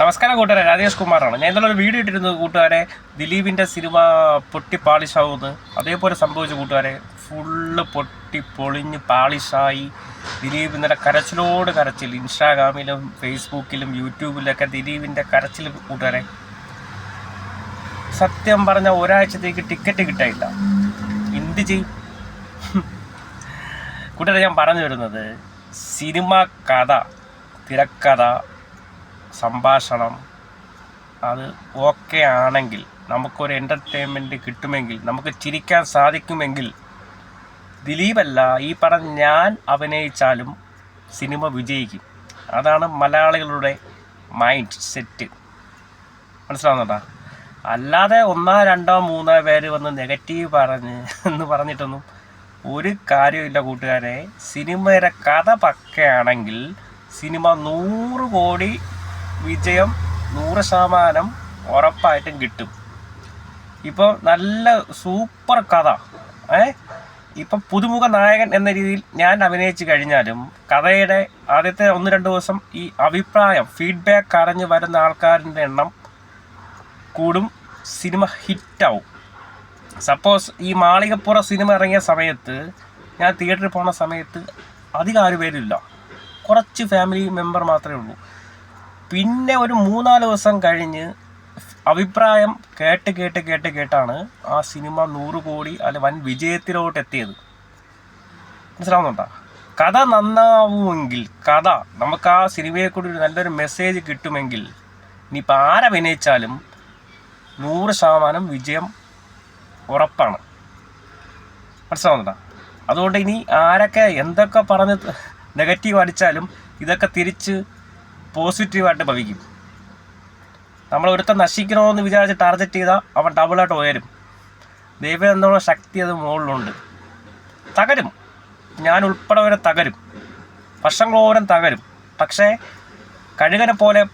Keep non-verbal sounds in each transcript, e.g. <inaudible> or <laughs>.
നമസ്കാരം കൂട്ടുകാരെ രാജേഷ് കുമാറാണ്. ഞാൻ ഇന്നലെ ഒരു വീഡിയോ ഇട്ടിരുന്നത് കൂട്ടുകാരെ ദിലീപിന്റെ സിനിമ പൊട്ടി പാളിഷാവുമെന്ന് അതേപോലെ സംഭവിച്ച കൂട്ടുകാരെ ഫുള്ള് പൊട്ടി പൊളിഞ്ഞ് പാളിഷായി. ദിലീപ് ഇന്നലെ കരച്ചിലോട് കരച്ചിൽ. ഇൻസ്റ്റാഗ്രാമിലും ഫേസ്ബുക്കിലും യൂട്യൂബിലൊക്കെ ദിലീപിന്റെ കരച്ചിൽ കൂട്ടുകാരെ. സത്യം പറഞ്ഞ ഒരാഴ്ചത്തേക്ക് ടിക്കറ്റ് കിട്ടായില്ല എന്ത് ചെയ്യും? കൂട്ടുകാരെ ഞാൻ പറഞ്ഞു വരുന്നത് സിനിമ കഥ തിരക്കഥ സംഭാഷണം അത് ഓക്കെ ആണെങ്കിൽ നമുക്കൊരു എന്റർടൈൻമെന്റ് കിട്ടുമെങ്കിൽ നമുക്ക് ചിരിക്കാൻ സാധിക്കുമെങ്കിൽ ദിലീപല്ല ഈ പറഞ്ഞ ഞാൻ അഭിനയിച്ചാലും സിനിമ വിജയിക്കും. അതാണ് മലയാളികളുടെ മൈൻഡ് സെറ്റ് മനസ്സിലാവുന്നുണ്ടോ? അല്ലാതെ ഒന്നോ രണ്ടോ മൂന്നോ പേര് വന്ന് നെഗറ്റീവ് പറഞ്ഞ് <laughs> എന്ന് പറഞ്ഞിട്ടൊന്നും ഒരു കാര്യമില്ല കൂട്ടുകാരെ. സിനിമയുടെ കഥ പക്കയാണെങ്കിൽ സിനിമ നൂറ് കോടി വിജയം നൂറ് ശതമാനം ഉറപ്പായിട്ടും കിട്ടും. ഇപ്പോൾ നല്ല സൂപ്പർ കഥ. ഏ? ഇപ്പം പുതുമുഖ നായകൻ എന്ന രീതിയിൽ ഞാൻ അഭിനയിച്ചു കഴിഞ്ഞാലും കഥയുടെ ആദ്യത്തെ ഒന്ന് രണ്ട് ദിവസം ഈ അഭിപ്രായം ഫീഡ്ബാക്ക് അറിഞ്ഞു വരുന്ന ആൾക്കാരിന്റെ എണ്ണം കൂടും സിനിമ ഹിറ്റാവും. സപ്പോസ് ഈ മാളികപ്പുറ സിനിമ ഇറങ്ങിയ സമയത്ത് ഞാൻ തിയേറ്ററിൽ പോണ സമയത്ത് അധികം ആരും പേരില്ല. കുറച്ച് ഫാമിലി മെമ്പർ മാത്രമേ ഉള്ളൂ. പിന്നെ ഒരു മൂന്നാൽ ദിവസം കഴിഞ്ഞ് അഭിപ്രായം കേട്ട് കേട്ട് കേട്ട് കേട്ടാണ് ആ സിനിമ നൂറ് കോടി അല്ലെ വൻ വിജയത്തിലോട്ട് എത്തിയത്. മനസ്സിലാവുന്നുണ്ടോ? കഥ നന്നാവുമെങ്കിൽ കഥ നമുക്ക് ആ സിനിമയെ കൂടി ഒരു നല്ലൊരു മെസ്സേജ് കിട്ടുമെങ്കിൽ ഇനിയിപ്പോൾ ആരഭിനയിച്ചാലും നൂറ് ശതമാനം വിജയം ഉറപ്പാണ്. മനസ്സിലാവുന്നുണ്ടോ? അതുകൊണ്ട് ഇനി ആരൊക്കെ എന്തൊക്കെ പറഞ്ഞ് നെഗറ്റീവ് അടിച്ചാലും ഇതൊക്കെ തിരിച്ച് പോസിറ്റീവായിട്ട് ഭവിക്കും. നമ്മൾ ഒരുത്തൻ നശിക്കണമെന്ന് വിചാരിച്ച് ടാർഗറ്റ് ചെയ്താൽ അവൻ ഡബിളായിട്ട് ഉയരും. ദൈവം എന്നുള്ള ശക്തി അത് മുകളിലുണ്ട്. തകരും. ഞാൻ ഉൾപ്പെടെ വരെ തകരും. വർഷങ്ങളോരം തകരും. പക്ഷേ കഴുകനെ പോലെ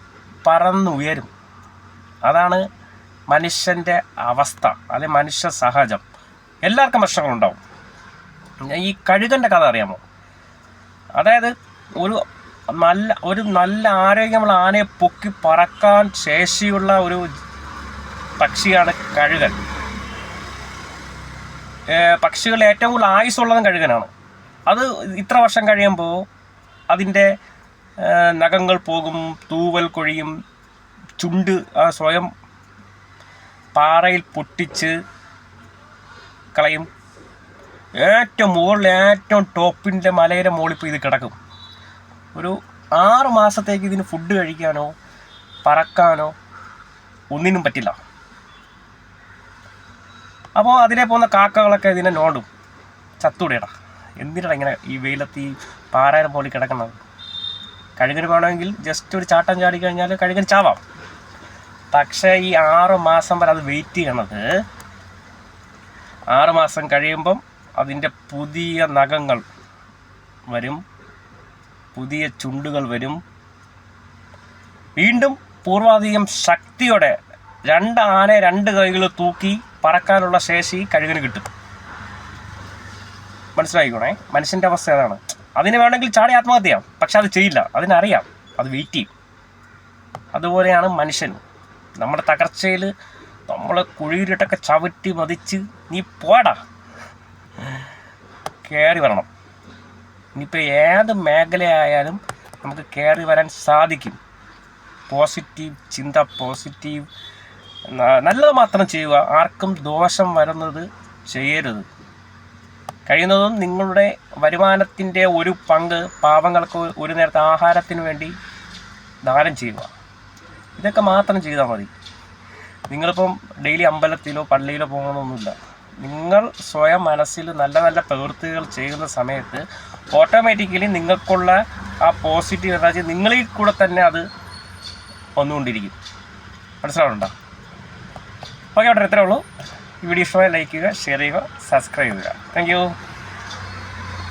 പറന്നുയരും അതാണ് മനുഷ്യന്റെ അവസ്ഥ. അല്ലെ മനുഷ്യ സഹജം. എല്ലാവർക്കും പ്രശ്നങ്ങളുണ്ടാവും ഈ കഴുകന്റെ കഥ അറിയാമോ? അതായത് ഒരു നല്ല ഒരു നല്ല ആരോഗ്യമുള്ള ആനയെ പൊക്കി പറക്കാൻ ശേഷിയുള്ള ഒരു പക്ഷിയാണ് കഴുകൻ. പക്ഷികൾ ഏറ്റവും കൂടുതൽ ആയുസ്സുള്ളതും കഴുകനാണ്. അത് ഇത്ര വർഷം കഴിയുമ്പോൾ അതിന്റെ നഖങ്ങൾ പോകും തൂവൽ കൊഴിയും ചുണ്ട് സ്വയം പാറയിൽ പൊട്ടിച്ച് കളയും. ഏറ്റവും മുകളിൽ ഏറ്റവും ടോപ്പിന്റെ മലയുടെ മുകളിൽ പോയി ഇത് കിടക്കും. ഒരു ആറ് മാസത്തേക്ക് ഇതിന് ഫുഡ് കഴിക്കാനോ പറക്കാനോ ഒന്നിനും പറ്റില്ല. അപ്പോൾ അതിനെ പോകുന്ന കാക്കകളൊക്കെ ഇതിനെ നോടും. ചത്തൂടെടാ. എന്തിനാണ് ഇങ്ങനെ ഈ വെയിലത്ത് ഈ പാറാരം പോലെ കിടക്കുന്നത്? കഴുകന് വേണമെങ്കിൽ ജസ്റ്റ് ഒരു ചാട്ടം ചാടി കഴിഞ്ഞാൽ കഴുകൻ ചാവാം. പക്ഷേ ഈ ആറ് മാസം വരെ അത് വെയിറ്റ് ചെയ്യണത് ആറ് മാസം കഴിയുമ്പം അതിന്റെ പുതിയ നഖങ്ങൾ വരും. പുതിയ ചുണ്ടുകൾ വരും. വീണ്ടും പൂർവാധികം ശക്തിയോടെ രണ്ട് ആന രണ്ട് കൈകൾ തൂക്കി പറക്കാനുള്ള ശേഷി കഴുകിന് കിട്ടും. മനസ്സിലായിക്കോണേ? മനുഷ്യന്റെ അവസ്ഥ അതാണ്. അതിന് വേണമെങ്കിൽ ചാടി ആത്മഹത്യ പക്ഷെ അത് ചെയ്യില്ല. അതിനറിയാം. അത് വെയിറ്റ് ചെയ്യും. അതുപോലെയാണ് മനുഷ്യൻ നമ്മുടെ തകർച്ചയിൽ നമ്മളെ കുഴിയിലിട്ടൊക്കെ ചവിട്ടി മതിച്ച് നീ പോടാ. കയറി വരണം. ഇനിയിപ്പോൾ ഏത് മേഖലയായാലും നമുക്ക് കയറി വരാൻ സാധിക്കും. പോസിറ്റീവ് ചിന്ത പോസിറ്റീവ് നല്ലത് മാത്രം ചെയ്യുക. ആർക്കും ദോഷം വരുന്നത് ചെയ്യരുത്. കഴിയുന്നതും നിങ്ങളുടെ വരുമാനത്തിന്റെ ഒരു പങ്ക് പാവങ്ങൾക്ക് ഒരു നേരത്തെ ആഹാരത്തിന് വേണ്ടി ദാനം ചെയ്യുക. ഇതൊക്കെ മാത്രം ചെയ്താൽ മതി. നിങ്ങളിപ്പം ഡെയിലി അമ്പലത്തിലോ പള്ളിയിലോ പോകണമെന്നൊന്നുമില്ല നിങ്ങൾ സ്വയം മനസ്സിൽ നല്ല നല്ല പ്രവൃത്തികൾ ചെയ്യുന്ന സമയത്ത് ഓട്ടോമാറ്റിക്കലി നിങ്ങൾക്കുള്ള ആ പോസിറ്റീവ് എനർജി നിങ്ങളിൽ കൂടെ തന്നെ അത് വന്നുകൊണ്ടിരിക്കും. മനസ്സിലാവുന്നുണ്ടോ? ഓക്കെ അവിടെ ഇത്രേ ഉള്ളൂ. ഈ വീഡിയോ ഇഷ്ടമായി ലൈക്ക് ചെയ്യുക ഷെയർ ചെയ്യുക സബ്സ്ക്രൈബ് ചെയ്യുക. താങ്ക്